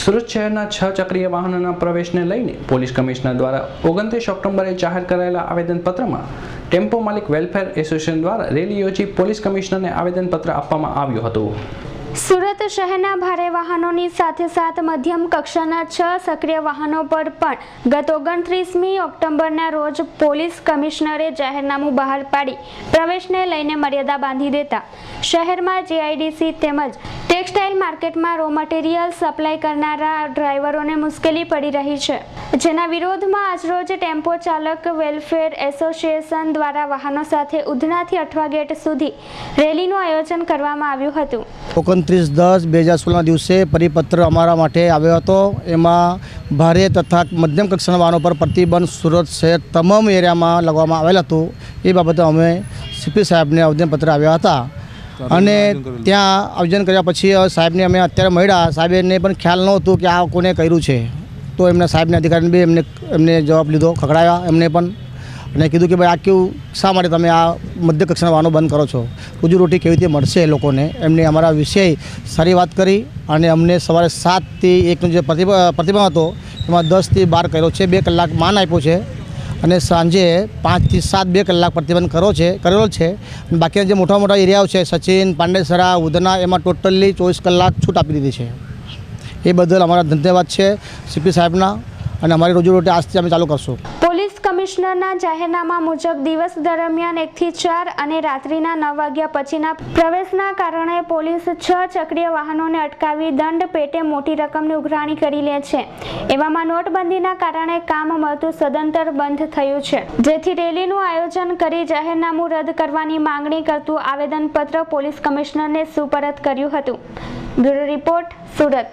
સુરત શહેરના છ ચક્રીય વાહનોના પ્રવેશને લઈને પોલીસ કમિશનર દ્વારા ઓગણત્રીસ ઓક્ટોબરે જાહેર કરાયેલા આવેદનપત્રમાં ટેમ્પો માલિક વેલફેર એસોસિએશન દ્વારા રેલી યોજી પોલીસ કમિશનરને આવેદનપત્ર આપવામાં આવ્યું હતું. સુરત શહેરના ભારે વાહનોની સાથે સાથ મધ્યમ કક્ષાના છ સક્રિય વાહનો પર પણ ગત ઓગણત્રીસમી ઓક્ટોબરના રોજ પોલીસ કમિશનરે જાહેરનામું બહાર પાડી પ્રવેશને લઈને મર્યાદા બાંધી દેતા શહેરમાં જીઆઈડીસી તેમજ ટેક્સટાઇલ માર્કેટમાં રો મટીરિયલ સપ્લાય કરનારા ડ્રાઈવરોને મુશ્કેલી પડી રહી છે. જેના વિરોધમાં આજરોજ ટેમ્પો ચાલક વેલફેર એસોસિએશન દ્વારા વાહનો સાથે ઉધનાથી અઠવા ગેટ સુધી રેલીનું આયોજન કરવામાં આવ્યું હતું. ઓગણત્રીસ દસ બે હજાર સોળના દિવસે પરિપત્ર અમારા માટે આવ્યો હતો. એમાં ભારે તથા મધ્યમ કક્ષાના વાહનો પર પ્રતિબંધ સુરત શહેર તમામ એરિયામાં લગાવવામાં આવેલ હતું. એ બાબતે અમે સીપી સાહેબને આવેદનપત્ર આવ્યા હતા. અને ત્યાં આયોજન કર્યા પછી સાહેબને અમે અત્યારે મળ્યા. સાહેબને પણ ખ્યાલ નહોતું કે આ કોને કર્યું છે. તો એમના સાહેબના અધિકારીને બી એમને એમને જવાબ લીધો ખકડાયા એમને પણ. અને કીધું કે ભાઈ આ કેવું શા માટે તમે આ મધ્ય કક્ષાના વાહનો બંધ કરો છો? રોજીરોટી કેવી રીતે મળશે એ લોકોને? એમને અમારા વિષય સારી વાત કરી અને અમને સવારે સાતથી એકનો જે પ્રતિભા પ્રતિભા હતો એમાં દસથી બાર કર્યો છે. બે કલાક માન આપ્યો છે. અને સાંજે પાંચથી સાત બે કલાક પ્રતિબંધ કરો છે, કરેલો છે. બાકીના જે મોટા મોટા એરિયાઓ છે, સચિન, પાંડેસરા, ઉધના, એમાં ટોટલી ચોવીસ કલાક છૂટ આપી દીધી છે. એ બદલ અમારા ધન્યવાદ છે સીપી સાહેબના અને અમારી રોજીરોટી આજથી અમે ચાલુ કરશું. કમિશનરના જાહેરનામા મુજબ દિવસ દરમિયાન એકથી ચાર અને રાત્રિના નવ વાગ્યા પછીના પ્રવેશના કારણે પોલીસ છ ચક્રીય વાહનોને અટકાવી દંડ પેટે મોટી રકમની ઉઘરાણી કરી લે છે. એવામાં નોટબંધીના કારણે કામ મળતું સદંતર બંધ થયું છે. જેથી રેલીનું આયોજન કરી જાહેરનામું રદ કરવાની માંગણી કરતું આવેદનપત્ર પોલીસ કમિશનરને સુપરત કર્યું હતું. Bureau report, Surat.